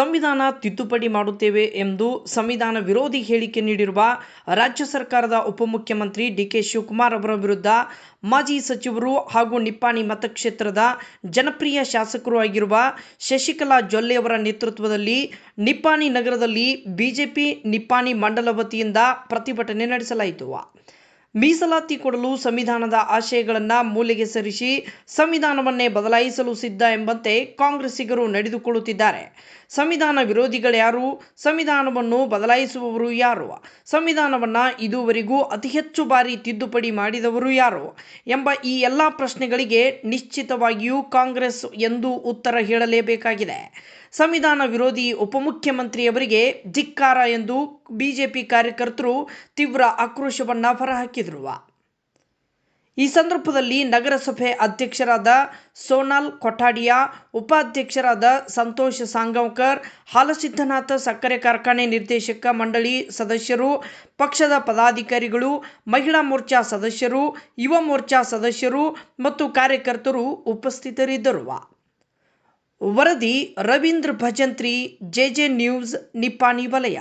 ಸಂವಿಧಾನ ತಿದ್ದುಪಡಿ ಮಾಡುತ್ತೇವೆ ಎಂದು ಸಂವಿಧಾನ ವಿರೋಧಿ ಹೇಳಿಕೆ ನೀಡಿರುವ ರಾಜ್ಯ ಸರ್ಕಾರದ ಉಪಮುಖ್ಯಮಂತ್ರಿ ಡಿಕೆ ಶಿವಕುಮಾರ್ ಅವರ ವಿರುದ್ಧ ಮಾಜಿ ಸಚಿವರು ಹಾಗೂ ನಿಪ್ಪಾಣಿ ಮತಕ್ಷೇತ್ರದ ಜನಪ್ರಿಯ ಶಾಸಕರು ಆಗಿರುವ ಶಶಿಕಲಾ ಜೊಲ್ಲೆ ಅವರ ನೇತೃತ್ವದಲ್ಲಿ ನಿಪ್ಪಾಣಿ ನಗರದಲ್ಲಿ ಬಿಜೆಪಿ ನಿಪ್ಪಾಣಿ ಮಂಡಲ ವತಿಯಿಂದ ಪ್ರತಿಭಟನೆ ನಡೆಸಲಾಯಿತು. ಮೀಸಲಾತಿ ಕೊಡಲು ಸಂವಿಧಾನದ ಆಶಯಗಳನ್ನು ಮೂಲೆಗೆ ಸರಿಸಿ ಸಂವಿಧಾನವನ್ನೇ ಬದಲಾಯಿಸಲು ಸಿದ್ಧ ಎಂಬಂತೆ ಕಾಂಗ್ರೆಸ್ಸಿಗರು ನಡೆದುಕೊಳ್ಳುತ್ತಿದ್ದಾರೆ. ಸಂವಿಧಾನ ವಿರೋಧಿಗಳ್ಯಾರು ಸಂವಿಧಾನವನ್ನು ಬದಲಾಯಿಸುವವರು ಯಾರು? ಸಂವಿಧಾನವನ್ನು ಇದುವರೆಗೂ ಅತಿ ಹೆಚ್ಚು ಬಾರಿ ತಿದ್ದುಪಡಿ ಮಾಡಿದವರು ಯಾರು ಎಂಬ ಈ ಎಲ್ಲ ಪ್ರಶ್ನೆಗಳಿಗೆ ನಿಶ್ಚಿತವಾಗಿಯೂ ಕಾಂಗ್ರೆಸ್ ಎಂದು ಉತ್ತರ ಹೇಳಲೇಬೇಕಾಗಿದೆ. ಸಂವಿಧಾನ ವಿರೋಧಿ ಉಪಮುಖ್ಯಮಂತ್ರಿಯವರಿಗೆ ಧಿಕ್ಕಾರ ಎಂದು ಬಿಜೆಪಿ ಕಾರ್ಯಕರ್ತರು ತೀವ್ರ ಆಕ್ರೋಶವನ್ನು ಹೊರಹಾಕಿದರು ಈ ಸಂದರ್ಭದಲ್ಲಿ ನಗರಸಭೆ ಅಧ್ಯಕ್ಷರಾದ ಸೋನಾಲ್ ಕೊಠಾಡಿಯಾ ಉಪಾಧ್ಯಕ್ಷರಾದ ಸಂತೋಷ್ ಸಾಂಗವ್ಕರ್, ಹಾಲಸಿದ್ದನಾಥ ಸಕ್ಕರೆ ಕಾರ್ಖಾನೆ ನಿರ್ದೇಶಕ ಮಂಡಳಿ ಸದಸ್ಯರು, ಪಕ್ಷದ ಪದಾಧಿಕಾರಿಗಳು, ಮಹಿಳಾ ಮೋರ್ಚಾ ಸದಸ್ಯರು, ಯುವ ಮೋರ್ಚಾ ಸದಸ್ಯರು ಮತ್ತು ಕಾರ್ಯಕರ್ತರು ಉಪಸ್ಥಿತರಿದ್ದರು. ವರದಿ ರವೀಂದ್ರ ಭಜಂತ್ರಿ, ಜೆಜೆ ನ್ಯೂಸ್, ನಿಪ್ಪಾಣಿ ವಲಯ.